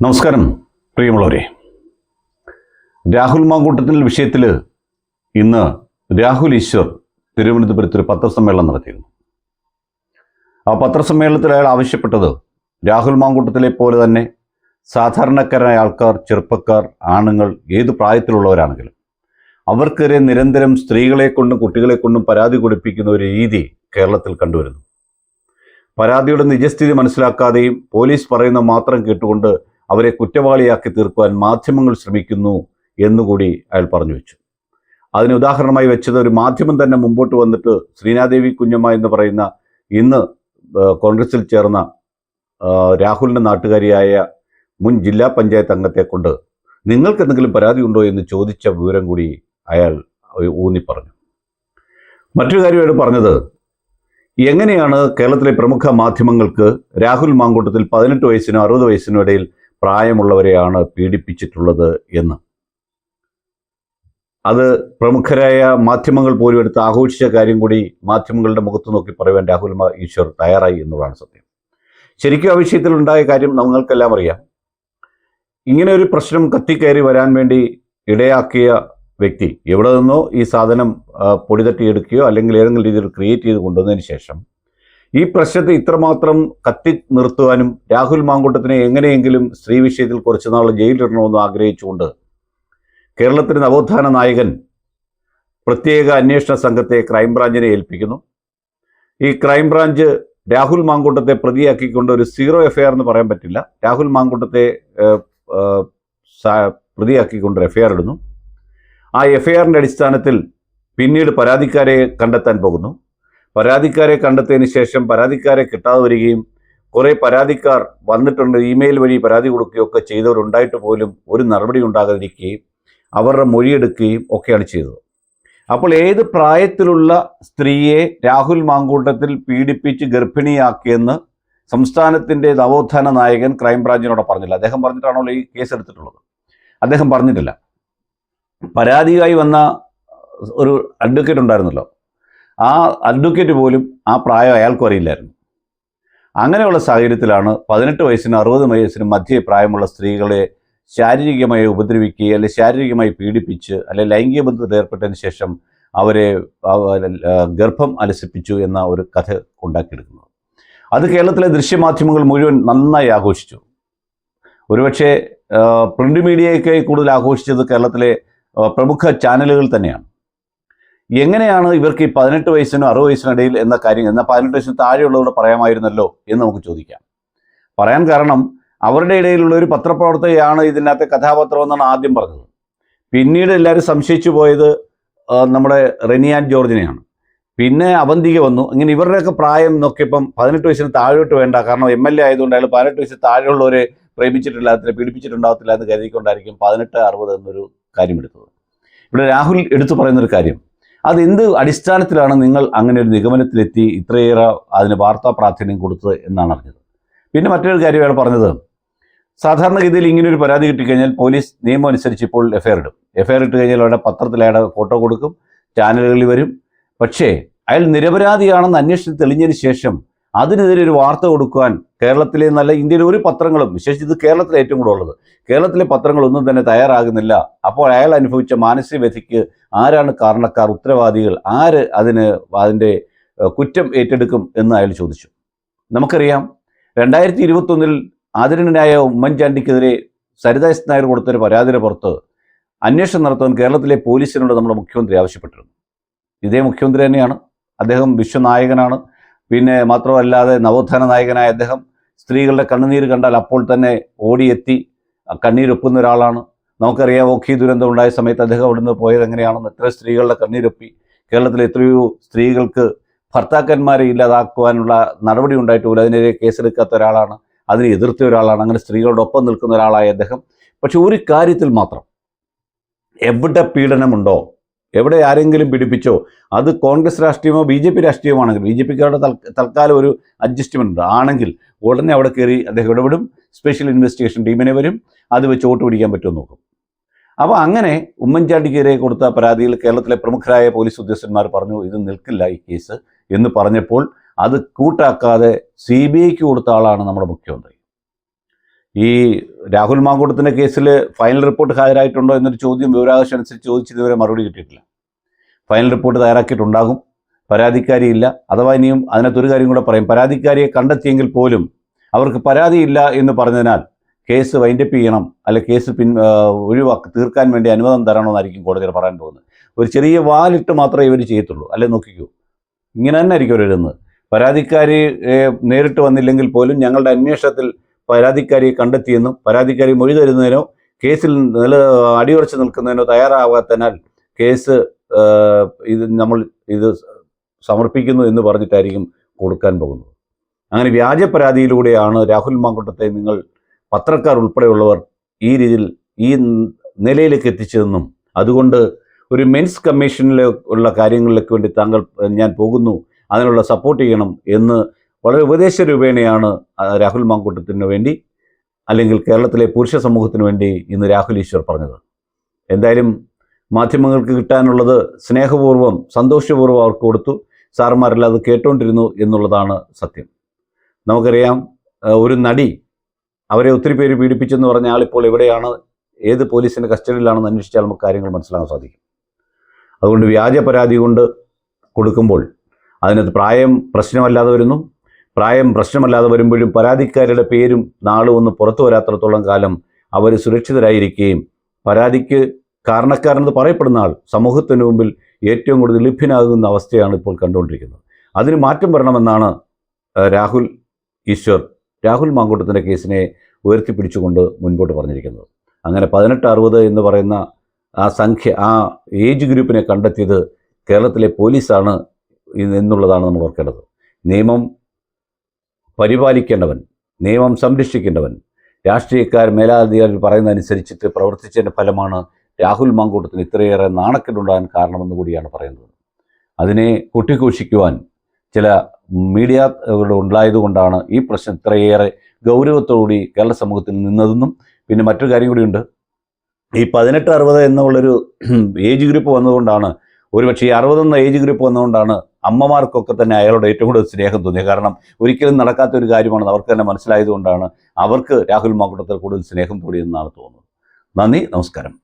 നമസ്കാരം പ്രിയമുള്ളവരെ. രാഹുൽ മാങ്കൂട്ടത്തിൽ വിഷയത്തിൽ ഇന്ന് രാഹുൽ ഈശ്വർ തിരുവനന്തപുരത്ത് ഒരു പത്രസമ്മേളനം നടത്തിയിരുന്നു. ആ പത്രസമ്മേളനത്തിൽ അയാൾ ആവശ്യപ്പെട്ടത് രാഹുൽ മാങ്കൂട്ടത്തിലെ പോലെ തന്നെ സാധാരണക്കാരായ ആൾക്കാർ ചെറുപ്പക്കാർ ആണുങ്ങൾ ഏത് പ്രായത്തിലുള്ളവരാണെങ്കിലും അവർക്കെതിരെ നിരന്തരം സ്ത്രീകളെ കൊണ്ടും കുട്ടികളെ കൊണ്ടും പരാതി കൊടുപ്പിക്കുന്ന ഒരു രീതി കേരളത്തിൽ കണ്ടുവരുന്നു. പരാതിയുടെ നിജസ്ഥിതി മനസ്സിലാക്കാതെയും പോലീസ് പറയുന്ന മാത്രം കേട്ടുകൊണ്ട് അവരെ കുറ്റവാളിയാക്കി തീർക്കുവാൻ മാധ്യമങ്ങൾ ശ്രമിക്കുന്നു എന്നുകൂടി അയാൾ പറഞ്ഞു വെച്ചു. അതിന് ഉദാഹരണമായി വെച്ചത് ഒരു മാധ്യമം തന്നെ മുമ്പോട്ട് വന്നിട്ട് ശ്രീനാദേവി കുഞ്ഞമ്മ എന്ന് പറയുന്ന ഇന്ന് കോൺഗ്രസിൽ ചേർന്ന രാഹുലിന്റെ നാട്ടുകാരിയായ മുൻ ജില്ലാ പഞ്ചായത്ത് അംഗത്തെ കൊണ്ട് നിങ്ങൾക്ക് എന്തെങ്കിലും പരാതി ഉണ്ടോ എന്ന് ചോദിച്ച വിവരം കൂടി അയാൾ ഊന്നി പറഞ്ഞു. മറ്റൊരു കാര്യമായിട്ട് പറഞ്ഞത് എങ്ങനെയാണ് കേരളത്തിലെ പ്രമുഖ മാധ്യമങ്ങൾക്ക് രാഹുൽ മാങ്കൂട്ടത്തിൽ പതിനെട്ട് വയസ്സിനോ അറുപത് വയസ്സിനോ ഇടയിൽ പ്രായമുള്ളവരെയാണ് പീഡിപ്പിച്ചിട്ടുള്ളത് എന്ന്. അത് പ്രമുഖരായ മാധ്യമങ്ങൾ പോലും എടുത്ത് ആഘോഷിച്ച കാര്യം കൂടി മാധ്യമങ്ങളുടെ മുഖത്ത് നോക്കി പറയുവാൻ രാഹുൽ ഈശ്വർ തയ്യാറായി എന്നുള്ളതാണ് സത്യം. ശരിക്കും ആ വിഷയത്തിൽ ഉണ്ടായ കാര്യം നമ്മൾക്കെല്ലാം അറിയാം. ഇങ്ങനെ ഒരു പ്രശ്നം കത്തിക്കയറി വരാൻ വേണ്ടി ഇടയാക്കിയ വ്യക്തി എവിടെ നിന്നോ ഈ സാധനം പൊടിതട്ടിയെടുക്കുകയോ പൊടി അല്ലെങ്കിൽ ഏതെങ്കിലും രീതിയിൽ ക്രിയേറ്റ് ചെയ്ത് കൊണ്ടുവന്നതിന് ശേഷം ഈ പ്രശ്നത്തെ ഇത്രമാത്രം കത്തി നിർത്തുവാനും രാഹുൽ മാങ്കൂട്ടത്തിനെ എങ്ങനെയെങ്കിലും സ്ത്രീ വിഷയത്തിൽ കുറച്ച് നാൾ ജയിലിടണമെന്ന് ആഗ്രഹിച്ചുകൊണ്ട് കേരളത്തിന് നവോത്ഥാന നായകൻ പ്രത്യേക അന്വേഷണ സംഘത്തെ ക്രൈംബ്രാഞ്ചിനെ ഏൽപ്പിക്കുന്നു. ഈ ക്രൈംബ്രാഞ്ച് രാഹുൽ മാങ്കൂട്ടത്തെ പ്രതിയാക്കിക്കൊണ്ട് ഒരു സീറോ എഫ്ഐആർ എന്ന് പറയാൻ പറ്റില്ല. രാഹുൽ മാങ്കൂട്ടത്തെ പ്രതിയാക്കിക്കൊണ്ട് എഫ്ഐആർ ഇടുന്നു. ആ എഫ്ഐആറിന്റെ അടിസ്ഥാനത്തിൽ പിന്നീട് പരാതിക്കാരെ കണ്ടെത്താൻ പോകുന്നു. പരാതിക്കാരെ കണ്ടെത്തിയതിന് ശേഷം പരാതിക്കാരെ കിട്ടാതെ വരികയും കുറേ പരാതിക്കാർ വന്നിട്ടുണ്ട് ഇമെയിൽ വഴി പരാതി കൊടുക്കുകയൊക്കെ ചെയ്തവരുണ്ടായിട്ട് പോലും ഒരു നടപടി ഉണ്ടാകാതിരിക്കുകയും അവരുടെ മൊഴിയെടുക്കുകയും ഒക്കെയാണ് ചെയ്തത്. അപ്പോൾ ഏത് പ്രായത്തിലുള്ള സ്ത്രീയെ രാഹുൽ മാങ്കൂട്ടത്തിൽ പീഡിപ്പിച്ച് ഗർഭിണിയാക്കിയെന്ന് സംസ്ഥാനത്തിന്റെ നവോത്ഥാന നായകൻ ക്രൈംബ്രാഞ്ചിനോട് പറഞ്ഞില്ല. അദ്ദേഹം പറഞ്ഞിട്ടാണല്ലോ ഈ കേസ് എടുത്തിട്ടുള്ളത്? അദ്ദേഹം പറഞ്ഞിട്ടില്ല. പരാതിയായി വന്ന ഒരു അഡ്വക്കേറ്റ് ഉണ്ടായിരുന്നല്ലോ. ആ അഡ്വക്കേറ്റ് പോലും ആ പ്രായം അയാൾക്കും അറിയില്ലായിരുന്നു. അങ്ങനെയുള്ള സാഹചര്യത്തിലാണ് പതിനെട്ട് വയസ്സിനും അറുപത് വയസ്സിനും മധ്യ പ്രായമുള്ള സ്ത്രീകളെ ശാരീരികമായി ഉപദ്രവിക്കുക അല്ലെങ്കിൽ ശാരീരികമായി പീഡിപ്പിച്ച് അല്ലെങ്കിൽ ലൈംഗിക ബന്ധത്തിൽ ഏർപ്പെട്ടതിന് ശേഷം അവരെ ഗർഭം അലസിപ്പിച്ചു എന്ന ഒരു കഥ ഉണ്ടാക്കിയെടുക്കുന്നത്. അത് കേരളത്തിലെ ദൃശ്യമാധ്യമങ്ങൾ മുഴുവൻ നന്നായി ആഘോഷിച്ചു. ഒരുപക്ഷെ പ്രിന്റ് മീഡിയയൊക്കെ കൂടുതൽ ആഘോഷിച്ചത് കേരളത്തിലെ പ്രമുഖ ചാനലുകൾ തന്നെയാണ്. എങ്ങനെയാണ് ഇവർക്ക് ഈ പതിനെട്ട് വയസ്സിനും അറുപത് വയസ്സിനും ഇടയിൽ എന്ന കാര്യം എന്നാൽ പതിനെട്ട് വയസ്സിന് താഴെയുള്ളവരോട് പറയാമായിരുന്നല്ലോ എന്ന് നമുക്ക് ചോദിക്കാം. പറയാൻ കാരണം അവരുടെ ഇടയിലുള്ള ഒരു പത്രപ്രവർത്തകയാണ് ഇതിനകത്തെ കഥാപാത്രം എന്നാണ് ആദ്യം പറഞ്ഞത്. പിന്നീട് എല്ലാവരും സംശയിച്ചു പോയത് നമ്മുടെ റെനിയാൻ ജോർജിനെയാണ്. പിന്നെ അവന്തിക വന്നു. ഇങ്ങനെ ഇവരുടെയൊക്കെ പ്രായം നോക്കിയപ്പം പതിനെട്ട് വയസ്സിന് താഴോട്ട് വേണ്ട. കാരണം എം എൽ എ ആയതുകൊണ്ട് അയാൾ പതിനെട്ട് വയസ്സിന് താഴെയുള്ളവരെ പ്രേമിച്ചിട്ടില്ലാത്തില്ല പീഡിപ്പിച്ചിട്ടുണ്ടാകത്തില്ല എന്ന് കരുതിക്കൊണ്ടായിരിക്കും പതിനെട്ട് അറുപത് എന്നൊരു കാര്യം എടുത്തത് ഇവിടെ രാഹുൽ എടുത്തു പറയുന്നൊരു കാര്യം. അതെന്ത് അടിസ്ഥാനത്തിലാണ് നിങ്ങൾ അങ്ങനെ ഒരു നിഗമനത്തിലെത്തി ഇത്രയേറെ അതിന് വാർത്താ പ്രാധാന്യം കൊടുത്തത് എന്നാണ് അറിഞ്ഞത്. പിന്നെ മറ്റൊരു കാര്യം അയാൾ പറഞ്ഞത്. സാധാരണഗതിയിൽ ഇങ്ങനെ ഒരു പരാതി കിട്ടിക്കഴിഞ്ഞാൽ പോലീസ് നിയമം അനുസരിച്ച് ഇപ്പോൾ എഫ്ഐആർ ഇടും. എഫ്ഐആർ ഇട്ട് കഴിഞ്ഞാൽ അവിടെ പത്രത്തിൽ അയാളുടെ ഫോട്ടോ കൊടുക്കും ചാനലുകളിൽ വരും. പക്ഷേ അയാൾ നിരപരാധിയാണെന്ന് അന്വേഷണം തെളിഞ്ഞതിന് ശേഷം അതിനെതിരെ ഒരു വാർത്ത കൊടുക്കുവാൻ കേരളത്തിലെ നല്ല ഇന്ത്യയിലെ ഒരു പത്രങ്ങളും വിശേഷിച്ച് കേരളത്തിലെ ഏറ്റവും കൂടുതൽ ഉള്ളത് കേരളത്തിലെ പത്രങ്ങളൊന്നും തന്നെ തയ്യാറാകുന്നില്ല. അപ്പോൾ അയാൾ അനുഭവിച്ച മാനസിക വ്യഥയ്ക്ക് ആരാണ് കാരണക്കാർ ഉത്തരവാദികൾ ആര് അതിന് അതിന്റെ കുറ്റം ഏറ്റെടുക്കും എന്ന് അയാൾ ചോദിച്ചു. നമുക്കറിയാം രണ്ടായിരത്തി ഇരുപത്തൊന്നിൽ ആദരണീയനായ ഉമ്മൻചാണ്ടിക്കെതിരെ സരിത എസ് നായർ കൊടുത്തൊരു പരാതിയുടെ പുറത്ത് അന്വേഷണം നടത്താൻ കേരളത്തിലെ പോലീസിനോട് നമ്മുടെ മുഖ്യമന്ത്രി ആവശ്യപ്പെട്ടിരുന്നു. ഇതേ മുഖ്യമന്ത്രി തന്നെയാണ്. അദ്ദേഹം വിശ്വനായകനാണ്. പിന്നെ മാത്രമല്ലാതെ നവോത്ഥാന നായകനായ അദ്ദേഹം സ്ത്രീകളുടെ കണ്ണുനീര് കണ്ടാൽ അപ്പോൾ തന്നെ ഓടിയെത്തി കണ്ണീരൊപ്പുന്ന ഒരാളാണ്. നമുക്കറിയാം ഓഖി ദുരന്തം ഉണ്ടായ സമയത്ത് അദ്ദേഹം അവിടുന്ന് പോയത് എങ്ങനെയാണെന്ന്. എത്ര സ്ത്രീകളുടെ കണ്ണീരൊപ്പി. കേരളത്തിലെ എത്രയോ സ്ത്രീകൾക്ക് ഭർത്താക്കന്മാരെ ഇല്ലാതാക്കുവാനുള്ള നടപടി ഉണ്ടായിട്ട് പോലും അതിനെതിരെ കേസെടുക്കാത്ത ഒരാളാണ്. അതിനെ എതിർത്ത ഒരാളാണ്. അങ്ങനെ സ്ത്രീകളുടെ ഒപ്പം നിൽക്കുന്ന ഒരാളായ അദ്ദേഹം. പക്ഷെ ഒരു കാര്യത്തിൽ മാത്രം. എവിടെ പീഡനമുണ്ടോ എവിടെ ആരെങ്കിലും പിടിപ്പിച്ചോ അത് കോൺഗ്രസ് രാഷ്ട്രീയമോ ബി ജെ പി രാഷ്ട്രീയമോ ആണെങ്കിൽ ബി ജെ പിക്കാരുടെ തൽക്കാലം ഒരു അഡ്ജസ്റ്റ്മെന്റ് ഉണ്ട്. ആണെങ്കിൽ ഉടനെ അവിടെ കയറി അദ്ദേഹം ഇടപെടും സ്പെഷ്യൽ ഇൻവെസ്റ്റിഗേഷൻ ടീമിനെ വരും. അത് വെച്ച് വോട്ട് പിടിക്കാൻ പറ്റുമെന്ന് നോക്കും. അപ്പോൾ അങ്ങനെ ഉമ്മൻചാണ്ടിക്കെതിരെ കൊടുത്ത പരാതിയിൽ കേരളത്തിലെ പ്രമുഖരായ പോലീസ് ഉദ്യോഗസ്ഥന്മാർ പറഞ്ഞു ഇത് നിൽക്കില്ല ഈ കേസ് എന്ന് പറഞ്ഞപ്പോൾ അത് കൂട്ടാക്കാതെ സി ബി ഐക്ക് കൊടുത്ത ആളാണ് നമ്മുടെ മുഖ്യമന്ത്രി. ഈ രാഹുൽ മാങ്കൂട്ടത്തിന്റെ കേസിൽ ഫൈനൽ റിപ്പോർട്ട് ഹാജരായിട്ടുണ്ടോ എന്നൊരു ചോദ്യം വിവരാവകാശം അനുസരിച്ച് ചോദിച്ച് ഇതുവരെ മറുപടി കിട്ടിയിട്ടില്ല. ഫൈനൽ റിപ്പോർട്ട് തയ്യാറാക്കിയിട്ടുണ്ടാകും. പരാതിക്കാരിയില്ല. അഥവാ ഇനിയും അതിനകത്തൊരു കാര്യം കൂടെ പറയും. പരാതിക്കാരിയെ കണ്ടെത്തിയെങ്കിൽ പോലും അവർക്ക് പരാതിയില്ല എന്ന് പറഞ്ഞതിനാൽ കേസ് വൈൻഡപ്പ് ചെയ്യണം. അല്ലെ കേസ് പിൻ ഒഴിവാക്കി തീർക്കാൻ വേണ്ടി അനുവാദം തരണമെന്നായിരിക്കും കോടതിയിൽ പറയാൻ പോകുന്നത്. ഒരു ചെറിയ വാലിട്ട് മാത്രമേ ഇവർ ചെയ്യത്തുള്ളൂ. അല്ലെ നോക്കിക്കൂ. ഇങ്ങനെ തന്നെ ആയിരിക്കും അവർ വരുന്നത് പരാതിക്കാരി നേരിട്ട് വന്നില്ലെങ്കിൽ പോലും ഞങ്ങളുടെ അന്വേഷണത്തിൽ പരാതിക്കാരിയെ കണ്ടെത്തിയെന്നും പരാതിക്കാരി മൊഴി തരുന്നതിനോ കേസിൽ നില അടിയുറച്ച് നിൽക്കുന്നതിനോ തയ്യാറാവാത്തതിനാൽ കേസ് ഇത് നമ്മൾ ഇത് സമർപ്പിക്കുന്നു എന്ന് പറഞ്ഞിട്ടായിരിക്കും കൊടുക്കാൻ പോകുന്നത്. അങ്ങനെ വ്യാജ പരാതിയിലൂടെയാണ് രാഹുൽ മാങ്കുട്ടത്തെ നിങ്ങൾ പത്രക്കാർ ഉൾപ്പെടെയുള്ളവർ ഈ രീതിയിൽ ഈ നിലയിലേക്ക് എത്തിച്ചതെന്നും അതുകൊണ്ട് ഒരു മെൻസ് കമ്മീഷനിലുള്ള കാര്യങ്ങളിലേക്ക് വേണ്ടി താങ്കൾ ഞാൻ പോകുന്നു അതിനുള്ള സപ്പോർട്ട് ചെയ്യണം എന്ന് വളരെ ഉപദേശ രൂപേണയാണ് രാഹുൽ മാങ്കൂട്ടത്തിന് വേണ്ടി അല്ലെങ്കിൽ കേരളത്തിലെ പുരുഷ സമൂഹത്തിന് വേണ്ടി ഇന്ന് രാഹുൽ ഈശ്വർ പറഞ്ഞത്. എന്തായാലും മാധ്യമങ്ങൾക്ക് കിട്ടാനുള്ളത് സ്നേഹപൂർവം സന്തോഷപൂർവം അവർക്ക് കൊടുത്തു. സാറുമാരെല്ലാം അത് കേട്ടുകൊണ്ടിരുന്നു എന്നുള്ളതാണ് സത്യം. നമുക്കറിയാം ഒരു നടി അവരെ ഒത്തിരി പേര് പീഡിപ്പിച്ചെന്ന് പറഞ്ഞ ആളിപ്പോൾ എവിടെയാണ് ഏത് പോലീസിന്റെ കസ്റ്റഡിയിലാണെന്ന് അന്വേഷിച്ചാൽ നമുക്ക് കാര്യങ്ങൾ മനസ്സിലാക്കാൻ സാധിക്കും. അതുകൊണ്ട് വ്യാജ പരാതി കൊണ്ട് കൊടുക്കുമ്പോൾ അതിനകത്ത് പ്രായം പ്രശ്നമല്ലാതെ വരുന്നു. പ്രായം പ്രശ്നമല്ലാതെ വരുമ്പോഴും പരാതിക്കാരുടെ പേരും നാളും ഒന്ന് പുറത്തു വരാത്തിടത്തോളം കാലം അവർ സുരക്ഷിതരായിരിക്കുകയും പരാതിക്ക് കാരണക്കാരനെന്ന് പറയപ്പെടുന്ന ആൾ സമൂഹത്തിന് മുമ്പിൽ ഏറ്റവും കൂടുതൽ ലഭ്യനാകുന്ന അവസ്ഥയാണ് ഇപ്പോൾ കണ്ടുകൊണ്ടിരിക്കുന്നത്. അതിന് മാറ്റം വരണമെന്നാണ് രാഹുൽ ഈശ്വർ രാഹുൽ മാങ്കൂട്ടത്തിന്റെ കേസിനെ ഉയർത്തിപ്പിടിച്ചുകൊണ്ട് മുൻപോട്ട് പറഞ്ഞിരിക്കുന്നത്. അങ്ങനെ പതിനെട്ട് അറുപത് എന്ന് പറയുന്ന ആ സംഖ്യ ആ ഏജ് ഗ്രൂപ്പിനെ കണ്ടെത്തിയത് കേരളത്തിലെ പോലീസാണ് എന്നുള്ളതാണ് നമ്മൾ ഓർക്കേണ്ടത്. നിയമം പരിപാലിക്കേണ്ടവൻ നിയമം സംരക്ഷിക്കേണ്ടവൻ രാഷ്ട്രീയക്കാർ മേലാധികാരികൾ പറയുന്നതനുസരിച്ചിട്ട് പ്രവർത്തിച്ചതിന്റെ ഫലമാണ് രാഹുൽ മാങ്കൂട്ടത്തിന് ഇത്രയേറെ നാണക്കെട്ടുണ്ടാകാൻ കാരണമെന്ന് കൂടിയാണ് പറയുന്നത്. അതിനെ കൊട്ടിഘോഷിക്കുവാൻ ചില മീഡിയ ഉണ്ടായതുകൊണ്ടാണ് ഈ പ്രശ്നം ഇത്രയേറെ ഗൗരവത്തോടുകൂടി കേരള സമൂഹത്തിൽ നിന്നതെന്നും പിന്നെ മറ്റൊരു കാര്യം കൂടിയുണ്ട്. ഈ പതിനെട്ട് അറുപത് എന്നുള്ളൊരു ഏജ് ഗ്രൂപ്പ് വന്നതുകൊണ്ടാണ് ഒരുപക്ഷെ ഈ അറുപതെന്ന ഏജ് ഗ്രൂപ്പ് വന്നതുകൊണ്ടാണ് അമ്മമാർക്കൊക്കെ തന്നെ അയാളോട് ഏറ്റവും കൂടുതൽ സ്നേഹം തോന്നിയത്. കാരണം ഒരിക്കലും നടക്കാത്ത ഒരു കാര്യമാണെന്ന് അവർക്ക് തന്നെ മനസ്സിലായതുകൊണ്ടാണ് അവർക്ക് രാഹുൽ മാക്കൂട്ടത്തിൽ കൂടുതൽ സ്നേഹം തോന്നിയെന്നാണ് തോന്നുന്നത്. നന്ദി നമസ്കാരം.